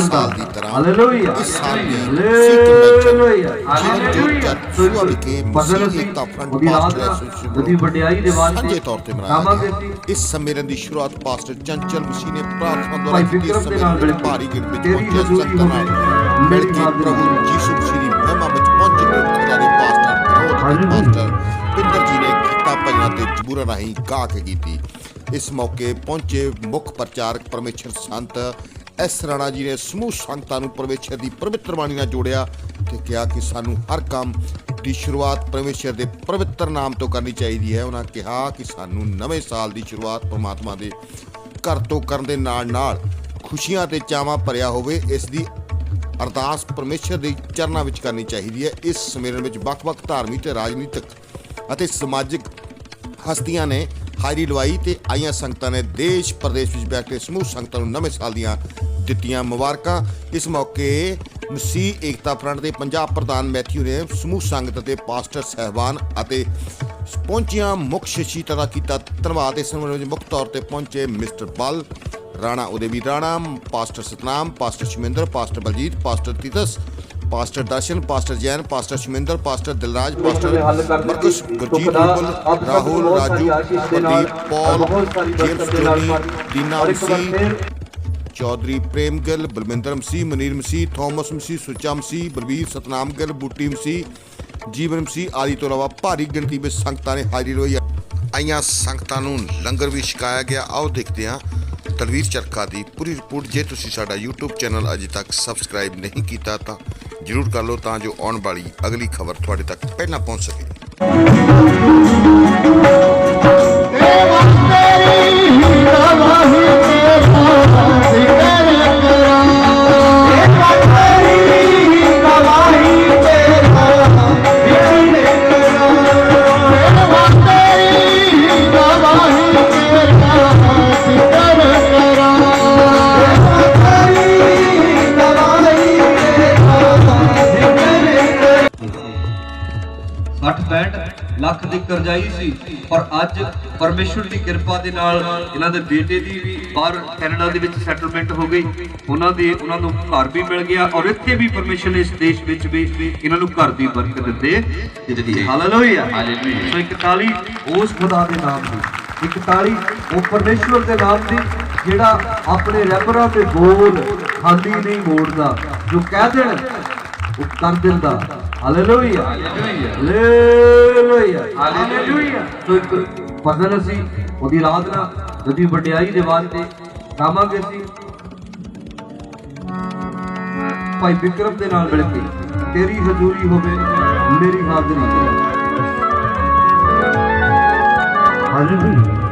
Hallelujah ਸਾਲ ਦੀ ਸਿੱਖ hallelujah convention ਜਿਹਨੂੰ ਜੋ ਚਰਚ ਸੂਆ ਵਿਖੇ ਫਸਲ ਮਸੀਹ ਅਸੀਂ ਏਕਤਾ ਫਰੰਟ ਉਹਦੀ ਰਾਤ ਪਾਸਟਰ ਦਾ ਐਸੋਸੀਏਸ਼ਨ ਉਹਦੀ ਵਡਿਆਈ ਦੇ ਵਾਸਤੇ ਸਾਂਝੇ ਤੌਰ ਤੇ ਮਨਾਇਆ ਗਾਵਾਂਗੇ ਗਿਆ। ਸੀ ਇਸ ਸੰਮੇਲਨ ਦੀ ਸ਼ੁਰੂਆਤ ਪਾਸਟਰ ਚੰਚਲ ਮਸੀਹ ਨੇ ਪ੍ਰਾਰਥਨਾ ਦੁਆਰਾ ਭਾਈ ਕੀਤੀ। ਇਸ ਵਿਕਰਮ ਦੇ ਨਾਲ ਸੰਮੇਲਨ ਵਿੱਚ ਬਿਲਕੁਲ। ਭਾਰੀ ਗਿਣਤੀ ਵਿੱਚ ਤੇਰੀ ਪਹੁੰਚੇ ਹਜ਼ੂਰੀ ਸੰਗਤਾਂ ਨਾਲ। ਹੋਵੇ। ਮਿਲ ਮੇਰੀ ਕੇ ਹਾਜ਼ਰੀ ਪ੍ਰਭੂ ਹੋਵੇ। ਯੀਸ਼ੂ ਮਸੀਹ ਦੀ ਮਹਿਮਾ ਵਿੱਚ ਪਹੁੰਚੇ ਨੇ ਖੁਦਾ ਦੇ ਪਾਸਟਰ ਵਿਨੋਦ ਹਾਂਜੀ। ਪਾਸਟਰ ਪਿੰਦਰ ਜੀ ਨੇ ਕੀਤਾ ਭਜਨਾਂ ਤੇ ਜਬੂਰਾਂ ਰਾਹੀਂ ਗਾ ਕੇ ਕੀਤੀ। ਇਸ ਮੌਕੇ ਪਹੁੰਚੇ ਮੁੱਖ ਪ੍ਰਚਾਰਕ ਪਰਮੇਸ਼ਰ ਸੰਤ ਐਸ ਰਾਣਾ ਜੀ ਨੇ ਸਮੂਹ ਸੰਗਤਾਂ ਨੂੰ ਪਰਮੇਸ਼ਰ ਦੀ ਪਵਿੱਤਰ ਬਾਣੀ ਨਾਲ ਜੋੜਿਆ ਤੇ ਕਿਹਾ ਕਿ ਸਾਨੂੰ ਹਰ ਕੰਮ ਦੀ ਸ਼ੁਰੂਆਤ ਪਰਮੇਸ਼ਰ ਦੇ ਪਵਿੱਤਰ ਨਾਮ ਤੋਂ ਕਰਨੀ ਚਾਹੀਦੀ ਹੈ। ਉਹਨਾਂ ਕਿਹਾ ਕਿ ਸਾਨੂੰ ਨਵੇਂ ਸਾਲ ਦੀ ਸ਼ੁਰੂਆਤ ਪਰਮਾਤਮਾ ਦੇ ਘਰ ਤੋਂ ਕਰਨ ਦੇ ਨਾਲ ਨਾਲ ਖੁਸ਼ੀਆਂ ਤੇ ਚਾਵਾਂ ਭਰਿਆ ਹੋਵੇ, ਇਸ ਦੀ ਅਰਦਾਸ ਪਰਮੇਸ਼ਰ ਦੇ ਚਰਨਾਂ ਵਿੱਚ ਕਰਨੀ ਚਾਹੀਦੀ ਹੈ। ਇਸ ਸੰਮੇਲਨ ਵਿੱਚ ਵੱਖ-ਵੱਖ ਧਾਰਮਿਕ ਤੇ ਰਾਜਨੀਤਿਕ ਅਤੇ ਸਮਾਜਿਕ ਹਸਤੀਆਂ ਨੇ ਹਾਜ਼ਰੀ ਲਵਾਈ ਤੇ ਆਈਆਂ ਸੰਗਤਾਂ ਨੇ ਦੇਸ਼ ਪ੍ਰਦੇਸ਼ ਵਿੱਚ ਬੈਠੇ ਸਮੂਹ ਸੰਗਤਾਂ ਨੂੰ ਨਵੇਂ ਸਾਲ ਦੀਆਂ ਦਿੱਤੀਆਂ ਮੁਬਾਰਕਾਂ। ਇਸ ਮੌਕੇ ਮਸੀਹ ਏਕਤਾ ਫਰੰਟ ਦੇ ਪੰਜਾਬ ਪ੍ਰਧਾਨ ਮੈਥਿਊ ਨੇ ਸਮੂਹ ਸੰਗਤ ਅਤੇ ਪਾਸਟਰ ਸਹਿਬਾਨ ਅਤੇ ਪਹੁੰਚੀਆਂ ਮੁੱਖ ਸ਼ਖਸੀਅਤਾਂ ਦਾ ਕੀਤਾ ਧੰਨਵਾਦ। ਇਸ ਸੰਮੇਲਨ ਵਿੱਚ ਮੁੱਖ ਤੌਰ ਤੇ ਪਹੁੰਚੇ mister Bal Rana Udevi Rana, pastor Satnam, pastor Shaminder, pastor Baljit, pastor Titus pastor Darshan pastor Jain pastor Shaminder pastor Dilraj pastor Markus Gurjeet Rubal Rahul Raju Pradeep Paul James Johnny Dina Masih Chaudhary Prem Gill Balwinder Masih Munir Masih Thomas Masih Sucha Masih Balbir Satnam Gill Booti Masih Jeevan ਮਸੀਹ ਆਦਿ ਤੋਂ ਇਲਾਵਾ ਭਾਰੀ ਗਿਣਤੀ ਵਿੱਚ ਸੰਗਤਾਂ ਨੇ ਹਾਜ਼ਰੀ ਲਵਾਈ ਆਈਆਂ ਸੰਗਤਾਂ ਨੂੰ ਲੰਗਰ ਵੀ ਛਕਾਇਆ ਗਿਆ। ਆਓ ਦੇਖਦੇ ਹਾਂ ਤਲਵੀਰ ਚਰਖਾ ਦੀ ਪੂਰੀ ਰਿਪੋਰਟ। ਜੇ ਤੁਸੀਂ ਸਾਡਾ YouTube ਚੈਨਲ ਅਜੇ ਤੱਕ ਸਬਸਕ੍ਰਾਈਬ ਨਹੀਂ ਕੀਤਾ ਤਾਂ ਜਰੂਰ ਕਰ ਲਓ ਤਾਂ ਜੋ ਆਉਣ ਵਾਲੀ ਅਗਲੀ ਖਬਰ ਤੁਹਾਡੇ ਤੱਕ ਪਹਿਲਾਂ ਪਹੁੰਚ ਸਕੇ। ਸੱਠ ਕਰਜ਼ਾਈ ਸੀ ਪਰ ਅੱਜ ਪਰਮੇਸ਼ਵਰ ਦੀ ਕਿਰਪਾ ਦੇ ਨਾਲ ਇਹਨਾਂ ਦੇ ਬੇਟੇ ਦੀ ਵੀ ਬਾਹਰ ਕੈਨੇਡਾ ਦੇ ਵਿੱਚ ਸੈਟਲਮੈਂਟ ਹੋ ਗਈ। ਉਹਨਾਂ ਦੇ ਉਹਨਾਂ ਨੂੰ ਘਰ ਵੀ ਮਿਲ ਗਿਆ ਔਰ ਇੱਥੇ ਵੀ ਪਰਮੇਸ਼ਵਰ ਨੇ ਇਸ ਦੇਸ਼ ਵਿੱਚ ਵੀ ਇਹਨਾਂ ਨੂੰ ਘਰ ਦੀ ਬਰਕਤ ਦਿੱਤੇ। ਹਾਲੇਲੂਇਆ ਸੋ ਇੱਕ ਤਾਲੀ ਉਸ ਖੁਦਾ ਦੇ ਨਾਮ ਦੀ ਇੱਕ ਤਾਲੀ ਉਹ ਪਰਮੇਸ਼ਵਰ ਦੇ ਨਾਮ ਦੀ ਜਿਹੜਾ ਆਪਣੇ ਰੈਪਰਾਂ ਦੇ ਬੋਲ ਖਾਲੀ ਨਹੀਂ ਮੋੜਦਾ ਜੋ ਕਹਿ ਦੇਣ ਉਹ ਕਰ ਦਿੰਦਾ। ਹਾਲੇਲੂਇਆ ਹਾਲੇਲੂਇਆ ਹਾਲੇਲੂਇਆ ਸੋ ਇੱਕ ਭਜਨ ਅਸੀਂ ਉਹਦੀ ਆਰਾਧਨਾ, ਉਹਦੀ ਵਡਿਆਈ ਦੇ ਵਾਸਤੇ ਗਾਵਾਂਗੇ ਸੀ ਭਾਈ ਵਿਕਰਮ ਦੇ ਨਾਲ ਮਿਲ ਕੇ ਤੇਰੀ ਹਜ਼ੂਰੀ ਹੋਵੇ, ਮੇਰੀ ਹਾਜ਼ਰੀ ਹਾਲੇਲੂਇਆ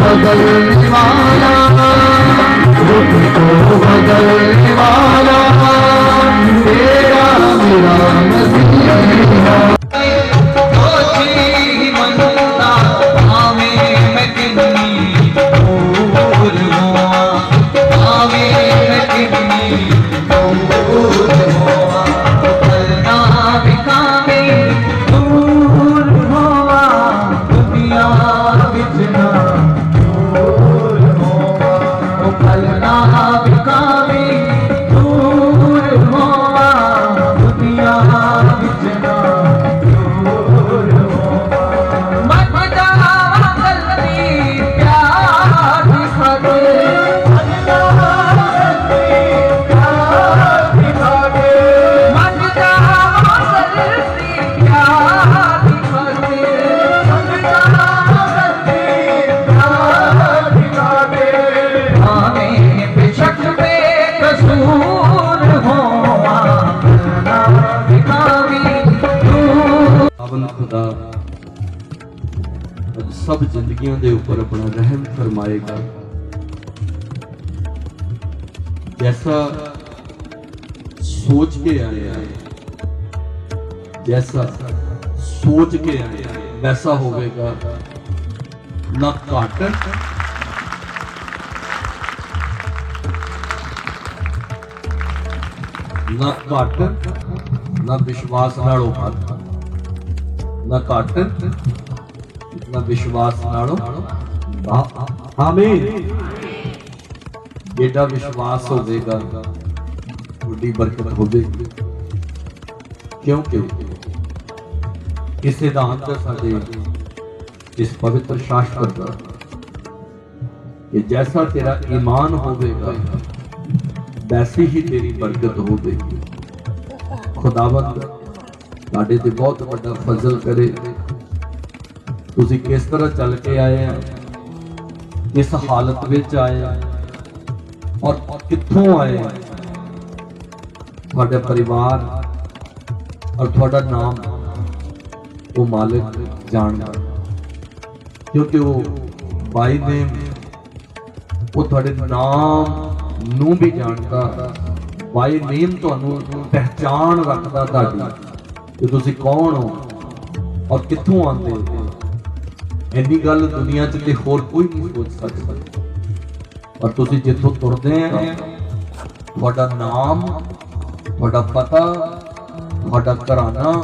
बदलने वाला रुख को बदलने वाला तेरा मेरा मसीहा Oh, ਸਭ ਜ਼ਿੰਦਗੀਆਂ ਦੇ ਉੱਪਰ ਆਪਣਾ ਰਹਿਮ ਫਰਮਾਏਗਾ। ਜੈਸਾ ਸੋਚ ਕੇ ਆਇਆ ਜੈਸਾ ਸੋਚ ਕੇ ਆਇਆ ਵੈਸਾ ਹੋਵੇਗਾ। ਨਾ ਘੱਟ। ਨਾ ਘੱਟ, ਨਾ ਵਿਸ਼ਵਾਸ ਨਾਲੋਂ ਵੱਧ। ਨਾ ਘੱਟ। ਨਾ ਵਿਸ਼ਵਾਸ ਨਾਲੋਂ ਵਾ- ਆਮੀਨ ਜਿਹੜਾ ਵਿਸ਼ਵਾਸ ਹੋਵੇਗਾ ਵੱਡੀ ਬਰਕਤ ਹੋਵੇਗੀ ਕਿਉਂਕਿ ਇਸ ਸਿਧਾਂਤ ਹੈ ਸਾਡੇ ਇਸ ਪਵਿੱਤਰ ਸ਼ਾਸਤਰ ਦਾ ਕਿ ਜੈਸਾ ਤੇਰਾ ਈਮਾਨ ਹੋਵੇਗਾ ਵੈਸੀ ਹੀ ਤੇਰੀ ਬਰਕਤ ਹੋਵੇਗੀ ਖੁਦਾਵੰਦ ਤੁਹਾਡੇ ਤੇ ਬਹੁਤ ਵੱਡਾ ਫਜ਼ਲ ਕਰੇ ਤੁਸੀਂ ਕਿਸ ਤਰ੍ਹਾਂ ਚੱਲ ਕੇ ਆਏ ਆ? ਕਿਸ ਹਾਲਤ ਵਿੱਚ ਆਏ ਆ? ਔਰ ਕਿੱਥੋਂ ਆਏ ਆ? ਤੁਹਾਡਾ ਪਰਿਵਾਰ ਔਰ ਤੁਹਾਡਾ ਨਾਮ ਉਹ ਮਾਲਕ ਜਾਣਦਾ। ਕਿਉਂਕਿ ਉਹ ਬਾਈ ਨੇਮ ਉਹ ਤੁਹਾਡੇ ਨਾਮ ਨੂੰ ਵੀ ਜਾਣਦਾ। ਬਾਈ ਨੇਮ ਤੁਹਾਨੂੰ ਪਹਿਚਾਨ ਰੱਖਦਾ ਤੁਹਾਡੀ ਕਿ ਤੁਸੀਂ ਕੌਣ ਹੋ ਔਰ ਕਿੱਥੋਂ ਆਉਂਦੇ ਹੋ। ਇੰਨੀ ਗੱਲ ਦੁਨੀਆ 'ਚ ਤੇ ਹੋਰ ਕੋਈ ਨਹੀਂ ਸੋਚ ਸਕਦਾ। ਔਰ ਤੁਸੀਂ ਜਿੱਥੋਂ ਤੁਰਦੇ ਆ ਤੁਹਾਡਾ ਨਾਮ ਤੁਹਾਡਾ ਪਤਾ ਤੁਹਾਡਾ ਘਰਾਣਾ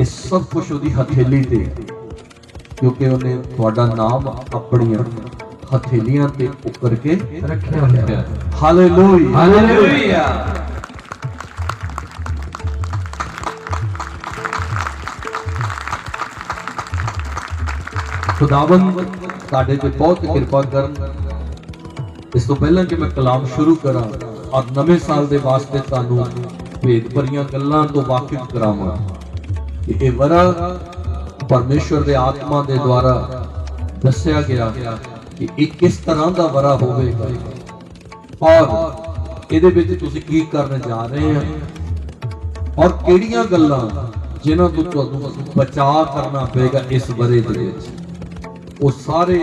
ਇਹ ਸਭ ਕੁਝ ਉਹਦੀ ਹਥੇਲੀ ਤੇ ਹੈ। ਕਿਉਂਕਿ ਉਹਨੇ ਤੁਹਾਡਾ ਨਾਮ ਆਪਣੀਆਂ ਹਥੇਲੀਆਂ ਤੇ ਉੱਕਰ ਕੇ ਰੱਖਿਆ ਹੋਇਆ। ਹੈ ਹਾਲੇਲੂਇਆ ਹਾਲੇਲੂਇਆ ਖੁਦਾਵੰਦ, ਸਾਡੇ ਤੇ ਬਹੁਤ ਕਿਰਪਾ ਕਰਨ। ਇਸ ਤੋਂ ਪਹਿਲਾਂ ਕਿ ਮੈਂ ਕਲਾਮ ਸ਼ੁਰੂ ਕਰਾਂ ਔਰ ਨਵੇਂ ਸਾਲ ਦੇ ਵਾਸਤੇ ਤੁਹਾਨੂੰ ਭੇਦ ਭਰੀਆਂ ਗੱਲਾਂ ਤੋਂ ਵਾਕਿਫ ਕਰਾਵਾਂ ਕਿ ਇਹ ਵਰਾ ਪਰਮੇਸ਼ਵਰ ਦੇ ਆਤਮਾ ਦੇ ਦੁਆਰਾ ਦੱਸਿਆ ਗਿਆ ਕਿ ਇਹ ਕਿਸ ਤਰ੍ਹਾਂ ਦਾ ਵਰਾ ਹੋਵੇਗਾ। ਔਰ ਇਹਦੇ ਵਿੱਚ ਤੁਸੀਂ ਕੀ ਕਰਨ ਜਾ ਰਹੇ ਹੋ ਔਰ ਕਿਹੜੀਆਂ ਗੱਲਾਂ ਜਿਨ੍ਹਾਂ ਤੋਂ ਤੁਹਾਨੂੰ ਬਚਾਅ ਕਰਨਾ ਪਏਗਾ ਇਸ ਬਰੇ ਦੇ ਵਿੱਚ? ਉਹ ਸਾਰੇ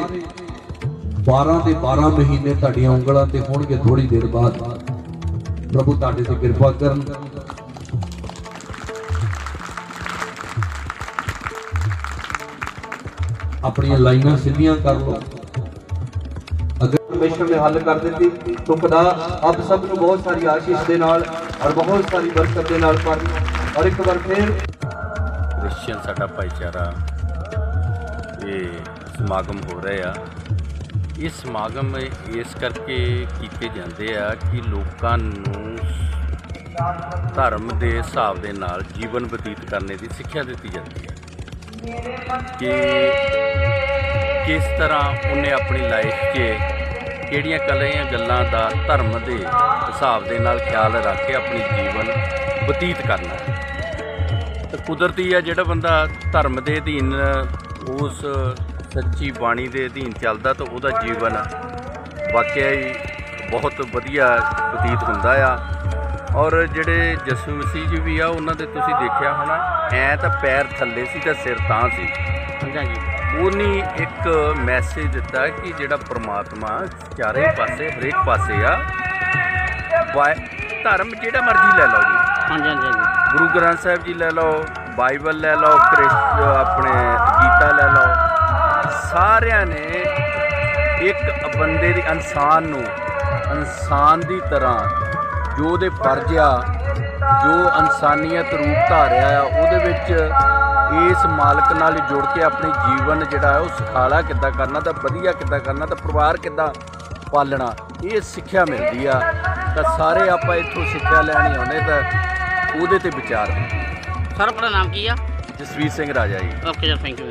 12 ਦੇ 12 ਮਹੀਨੇ ਤੁਹਾਡੀਆਂ ਉਂਗਲਾਂ ਤੇ ਹੋਣਗੇ ਥੋੜੀ ਦੇਰ ਬਾਅਦ। ਪ੍ਰਭੂ ਤੁਹਾਡੇ ਤੇ ਕਿਰਪਾ ਕਰਨ। ਆਪਣੀਆਂ ਲਾਈਨਾਂ ਸਿੱਧੀਆਂ ਕਰ ਲਓ। ਅਗਰ ਪਰਮੇਸ਼ਰ ਨੇ ਹੱਲ ਕਰ ਦਿੱਤੀ ਤਾਂ ਖੁਦਾ ਆਪ ਸਭ ਨੂੰ ਬਹੁਤ ਸਾਰੀ ਆਸ਼ੀਸ਼ ਦੇ ਨਾਲ ਔਰ ਬਹੁਤ ਸਾਰੀ ਬਰਕਤ ਦੇ ਨਾਲ ਪਰ ਔਰ ਇੱਕ ਵਾਰ ਫਿਰ ਕ੍ਰਿਸਚੀਅਨ ਸਾਡਾ ਭਾਈਚਾਰਾ, ਇਹ ਸਮਾਗਮ ਹੋ ਰਹੇ ਆ। ਇਹ ਸਮਾਗਮ ਇਸ ਕਰਕੇ ਕੀਤੇ ਜਾਂਦੇ ਆ ਕਿ ਲੋਕਾਂ ਨੂੰ ਧਰਮ ਦੇ ਹਿਸਾਬ ਦੇ ਨਾਲ ਜੀਵਨ ਬਤੀਤ ਕਰਨੇ ਦੀ ਸਿੱਖਿਆ ਦਿੱਤੀ ਜਾਂਦੀ ਹੈ। ਕਿ ਕਿਸ ਤਰ੍ਹਾਂ ਉਹਨੇ ਆਪਣੀ ਲਾਈਫ 'ਚ ਕਿਹੜੀਆਂ ਕਲੀਆਂ ਗੱਲਾਂ ਦਾ ਧਰਮ ਦੇ ਹਿਸਾਬ ਦੇ ਨਾਲ ਖਿਆਲ ਰੱਖ ਕੇ ਆਪਣੀ ਜੀਵਨ ਬਤੀਤ ਕਰਨਾ ਹੈ। ਕੁਦਰਤੀ ਆ ਜਿਹੜਾ ਬੰਦਾ ਧਰਮ ਦੇ ਅਧੀਨ ਉਸ ਸੱਚੀ ਬਾਣੀ ਦੇ ਅਧੀਨ ਚੱਲਦਾ ਤਾਂ ਉਹਦਾ ਜੀਵਨ ਵਾਕਿਆ ਹੀ ਬਹੁਤ ਵਧੀਆ ਬਤੀਤ ਹੁੰਦਾ ਆ। ਔਰ ਜਿਹੜੇ ਯਿਸੂ ਮਸੀਹ ਜੀ ਵੀ ਆ ਉਹਨਾਂ ਦੇ ਤੁਸੀਂ ਦੇਖਿਆ ਹੋਣਾ ਐ ਤਾਂ ਪੈਰ ਥੱਲੇ ਸੀ ਤੇ ਸਿਰ ਤਾਂ ਸੀ। ਹਾਂਜੀ ਉਹਨੇ ਇੱਕ ਮੈਸੇਜ ਦਿੱਤਾ ਕਿ ਜਿਹੜਾ ਪ੍ਰਮਾਤਮਾ ਚਾਰੇ ਪਾਸੇ ਹਰੇਕ ਪਾਸੇ ਆ ਧਰਮ ਜਿਹੜਾ ਮਰਜ਼ੀ ਲੈ ਲਓ ਜੀ। ਹਾਂਜੀ ਹਾਂਜੀ ਗੁਰੂ ਗ੍ਰੰਥ ਸਾਹਿਬ ਜੀ ਲੈ ਲਓ ਬਾਈਬਲ ਲੈ ਲਓ ਆਪਣੇ ਸਾਰਿਆਂ ਨੇ ਇੱਕ ਬੰਦੇ ਦੀ ਇਨਸਾਨ ਨੂੰ ਇਨਸਾਨ ਦੀ ਤਰ੍ਹਾਂ ਜੋ ਉਹਦੇ ਫਰਜ਼ ਆ ਜੋ ਇਨਸਾਨੀਅਤ ਰੂਪ ਧਾਰਿਆ ਆ ਉਹਦੇ ਵਿੱਚ ਇਸ ਮਾਲਕ ਨਾਲ ਜੁੜ ਕੇ ਆਪਣੀ ਜੀਵਨ ਜਿਹੜਾ ਉਹ ਸੁਖਾਲਾ ਕਿੱਦਾਂ ਕਰਨਾ ਤਾਂ ਵਧੀਆ ਕਿੱਦਾਂ ਕਰਨਾ ਤਾਂ ਪਰਿਵਾਰ ਕਿੱਦਾਂ ਪਾਲਣਾ ਇਹ ਸਿੱਖਿਆ ਮਿਲਦੀ ਆ। ਤਾਂ ਸਾਰੇ ਆਪਾਂ ਇੱਥੋਂ ਸਿੱਖਿਆ ਲੈਣ ਆਉਂਦੇ ਤਾਂ ਉਹਦੇ ਤੇ ਵਿਚਾਰ। ਸਰ ਆਪਣਾ ਨਾਮ ਕੀ ਆ? ਜਸਵੀਰ ਸਿੰਘ ਰਾਜਾ ਜੀ। Okay sir thank you